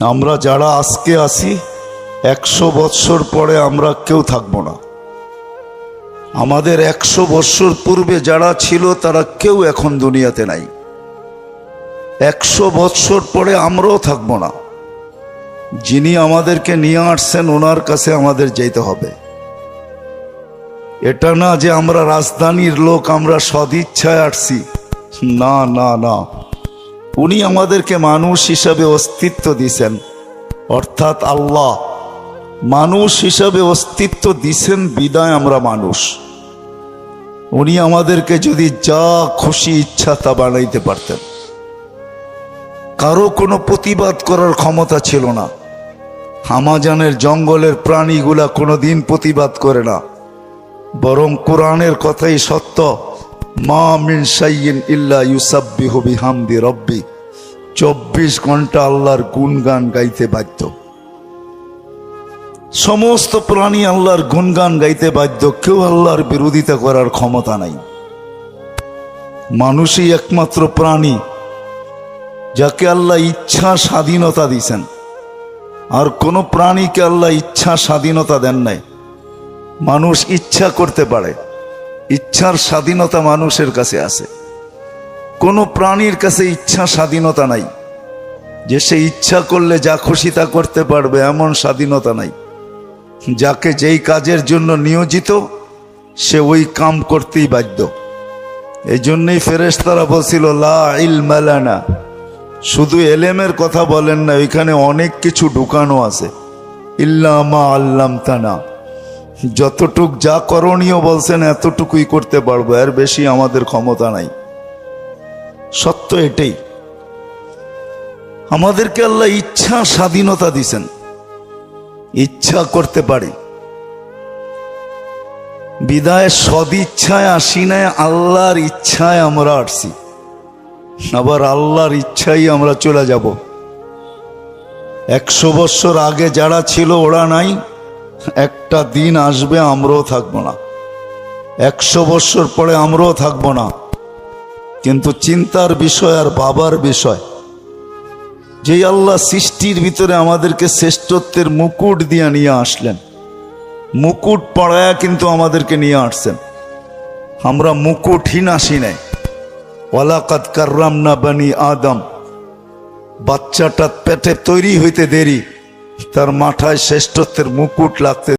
আমরা যারা আজকে আসি একশো বৎসর পরে আমরা কেউ থাকব না। আমাদের একশো বৎসর পূর্বে যারা ছিল, তারা কেউ এখন দুনিয়াতে নাই। একশো বৎসর পরে আমরাও থাকব না। যিনি আমাদেরকে নিয়ে আসছেন, ওনার কাছে আমাদের যেতে হবে। এটা না যে আমরা রাজধানীর লোক, আমরা সদিচ্ছায় আসছি। না না না। উনি আমাদেরকে মানুষ হিসাবে অস্তিত্ব দিছেন। অর্থাৎ আল্লাহ মানুষ হিসাবে অস্তিত্ব দিছেন, বিদায় আমরা মানুষ। উনি আমাদেরকে যদি যা খুশি ইচ্ছা তা বানাইতে পারতেন। কারও কোনো প্রতিবাদ করার ক্ষমতা ছিল না। হামাজানের জঙ্গলের প্রাণীগুলা কোনোদিন প্রতিবাদ করে না। বরং কোরআনের কথাই সত্য। মা মিন চব্বিশ ঘণ্টা আল্লাহর গুণগান গাইতে বাধ্য। সমস্ত প্রাণী আল্লাহর গুণগান গাইতে বাধ্য, কেউ আল্লাহর বিরোধিতা করার ক্ষমতা নাই। মানুষই একমাত্র প্রাণী, যাকে আল্লাহ ইচ্ছা স্বাধীনতা দিছেন। আর কোনো প্রাণীকে আল্লাহ ইচ্ছা স্বাধীনতা দেন নাই। মানুষ ইচ্ছা করতে পারে। ইচ্ছার স্বাধীনতা মানুষের কাছে আছে। কোনো প্রাণীর কাছে ইচ্ছা স্বাধীনতা নাই। যে সে ইচ্ছা করলে যা খুশি তা করতে পারবে, এমন স্বাধীনতা নাই। যাকে যেই কাজের জন্য নিয়োজিত, সে ওই কাম করতেই বাধ্য। এই জন্যই ফেরেশতারা বলছিল, লা ইলমালানা শুধু এলেমের কথা বলেন না ওইখানে অনেক কিছু ঢুকানো আছে। ইল্লামা আল্লাম তানা যতটুক যা করণীয় বলছেন, এতটুকুই করতে পারব। এর বেশি আমাদের ক্ষমতা নাই। সত্য এটাই। আমাদেরকে আল্লাহ ইচ্ছা স্বাধীনতা দিছেন। ইচ্ছা করতে পারি। বিদায় সদিচ্ছায় আসি নাই, আল্লাহর ইচ্ছায় আমরা আসছি। আবার আল্লাহর ইচ্ছাই আমরা চলে যাব। একশো বছর আগে যারা ছিল, ওরা নাই। একটা দিন আসবে আমরাও থাকব না। একশো বছর পরে আমরাও থাকব না। কিন্তু চিন্তার বিষয় আর বাবার বিষয়। যেই আল্লাহ সৃষ্টির ভিতরে আমাদেরকে শ্রেষ্ঠত্বের মুকুট দিয়ে নিয়ে আসলেন। মুকুট পড়ায়া কিন্তু আমাদেরকে নিয়ে আসছেন। আমরা মুকুটহীন আসি নাই। ওয়ালাকাত কার্রাম না বানি আদম। বাচ্চাটা পেটে তৈরি হইতে দেরি। তার মাথায় শ্রেষ্ঠত্বের মুকুট লাগতে